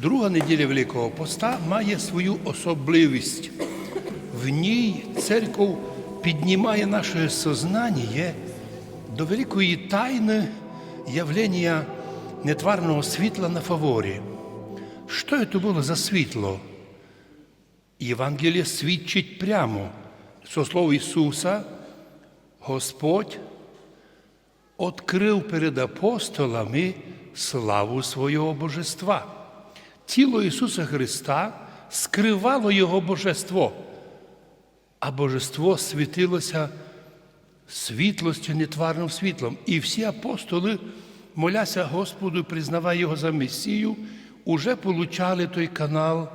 Друга неділя Великого Поста має свою особливість. В ній церков піднімає наше сознання до великої тайни явлення нетварного світла на фаворі. Що це було за світло? Євангеліє свідчить прямо. Со слов Ісуса, Господь відкрив перед апостолами славу свого божества. Тіло Ісуса Христа скривало Його божество, а божество світилося світлостю, нетварним світлом. І всі апостоли, моляся Господу, признавая Його за Месію, уже получали той канал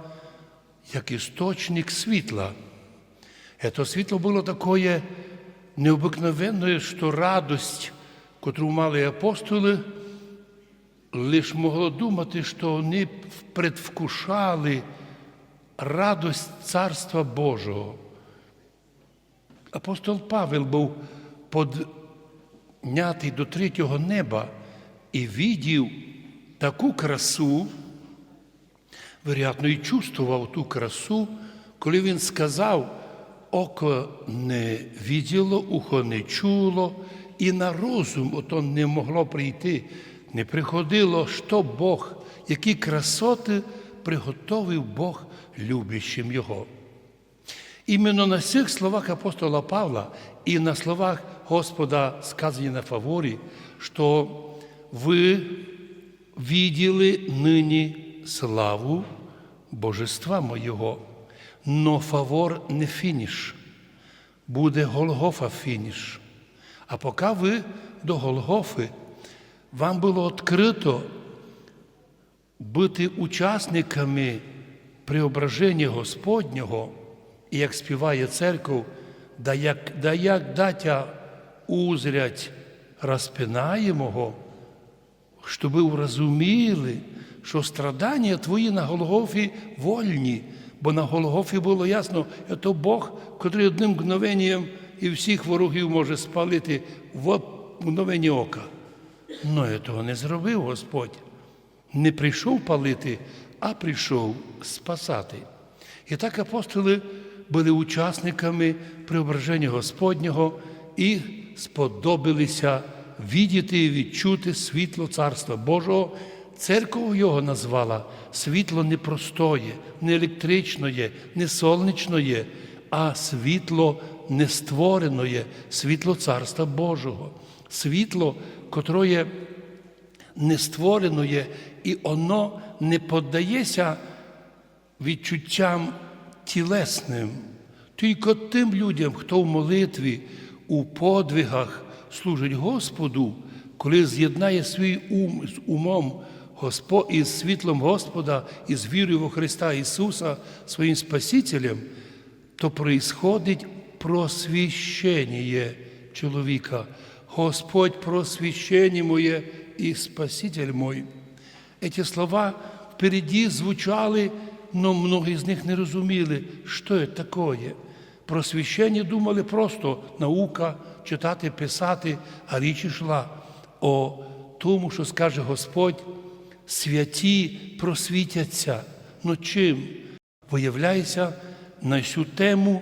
як істочник світла. Это світло було такое необикновенне, що радость, котру мали апостоли, лиш могло думати, що вони предвкушали радость Царства Божого. Апостол Павел був поднятий до третього неба і видів таку красу, вероятно, і чувствував ту красу, коли він сказав, око не виділо, ухо не чуло, і на розум ото не могло прийти, не приходило, що Бог, які красоти приготовив Бог любящим Його. Іменно на цих словах апостола Павла і на словах Господа, сказані на фаворі, що ви виділи нині славу Божества Моєго, но фавор не фініш, буде Голгофа фініш. А поки ви до Голгофи, вам було відкрито бути учасниками преображення Господнього, і як співає церков, да як, да як датя узрять розпинаємого, щоб ви врозуміли, що страдання твої на Голгофі вольні, бо на Голгофі було ясно, це Бог, котрий одним мгновенням і всіх ворогів може спалити в мгновенні ока. Ну, я того не зробив Господь. Не прийшов палити, а прийшов спасати. І так апостоли були учасниками преображення Господнього і сподобалися відіти і відчути світло Царства Божого. Церква його назвала світло не простое, не електричне, не сонячне, а світло нестворене, світло Царства Божого, світло, котре не створено і воно не поддається відчуттям тілесним. Тільки тим людям, хто в молитві, у подвигах служить Господу, коли з'єднає свій ум з умом Госпо- із світлом Господа і з вірою во Христа Ісуса, своїм Спасителем, то происходить просвіщення чоловіка. Господь просвіщення моє і Спаситель мой. Эти слова впереді звучали, но многие з них не розуміли, що це таке. Просвіщення думали просто наука, читати, писати, а річ йшла о тому, що скаже Господь, святі просвітяться. Ну чим? Виявляється, на цю тему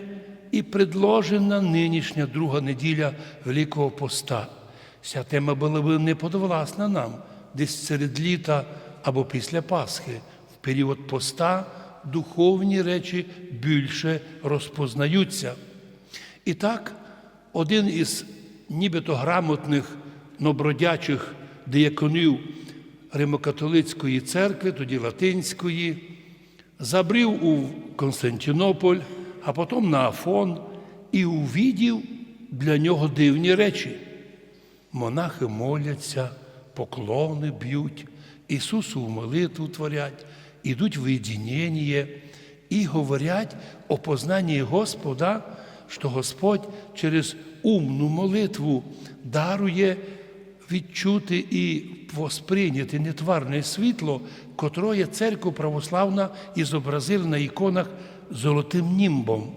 і предложена нинішня друга неділя Великого Поста. Ця тема була б не подвласна нам десь серед літа або після Пасхи. В період поста духовні речі більше розпознаються. І так, один із нібито грамотних, но бродячих дияконів Римокатолицької церкви, тоді Латинської, забрів у Константинополь, а потім на Афон і увідів для нього дивні речі. Монахи моляться, поклони б'ють, Ісусу в молитву творять, ідуть в єдинення і говорять о познанні Господа, що Господь через умну молитву дарує відчути і восприйняти нетварне світло, котроє церква православна і зобразила на іконах золотим німбом.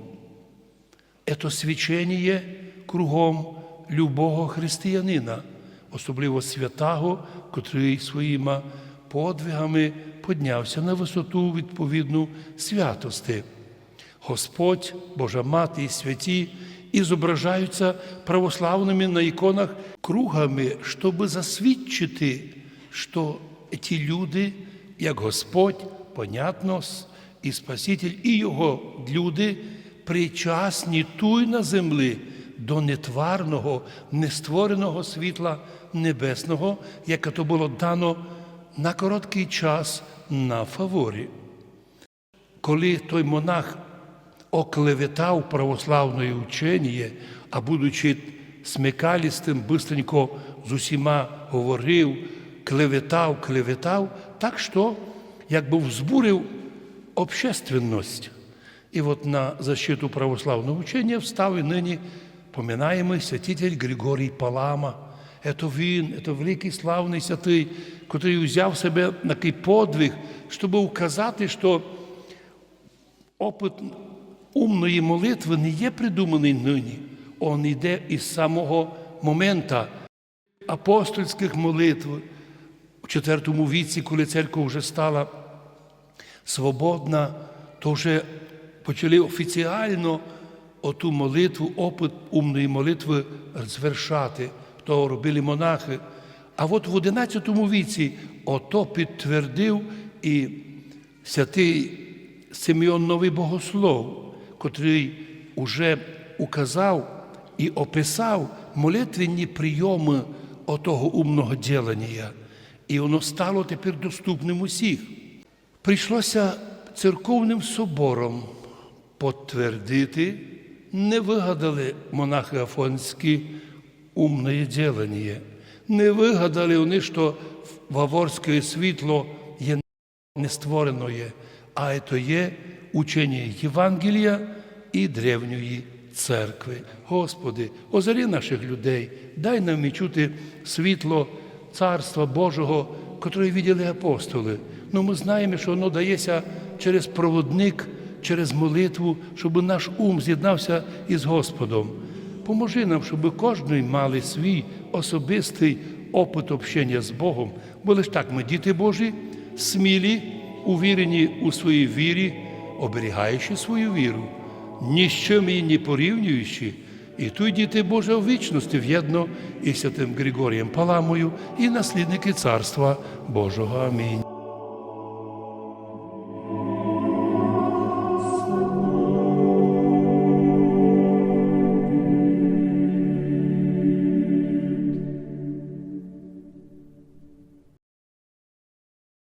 Ето свічення кругом любого християнина, особливо святого, котрий своїми подвигами піднявся на висоту відповідну святости. Господь, Божа Мати і святі і зображаються православними на іконах кругами, щоб засвідчити, що ті люди, як Господь, понятно, і Спаситель, і Його люди причасні туй на землі до нетварного, нествореного світла небесного, яке то було дано на короткий час на фаворі. Коли той монах оклеветав православне учення, а будучи смикалістим, бистренько з усіма говорив, клеветав, клеветав, так що якби взбурив общественность. І от на защиту православного учення встав і нині поминаємо святитель Григорій Палама. Це він, це великий славний святий, який взяв себе на такий подвиг, щоб указати, що опит умної молитви не є придуманий нині. Он йде із самого моменту апостольських молитв у IV віці, коли церква вже стала свободна, то вже почали офіціально оту молитву, опит умної молитви звершати. То робили монахи. А от в XI віці ото підтвердив і святий Симеон Новий Богослов, котрий уже указав і описав молитвенні прийоми отого умного ділення. І воно стало тепер доступним усіх. Прийшлося церковним собором підтвердити, не вигадали монахи Афонські умне ділення. Не вигадали вони, що ваворське світло є нествореное, а це є учення Євангелія і древньої церкви. Господи, озарі наших людей, дай нам відчути світло Царства Божого, котре виділи апостоли. Ну, ми знаємо, що воно дається через проводник, через молитву, щоб наш ум з'єднався із Господом. Поможи нам, щоб кожен мали свій особистий опит общення з Богом. Бо лиш так ми, діти Божі, смілі, увірені у своїй вірі, оберігаючи свою віру, ні з чим її не порівнюючи, і тут діти Боже у вічності в'єдно із святим Григорієм Паламою і наслідники Царства Божого. Амінь.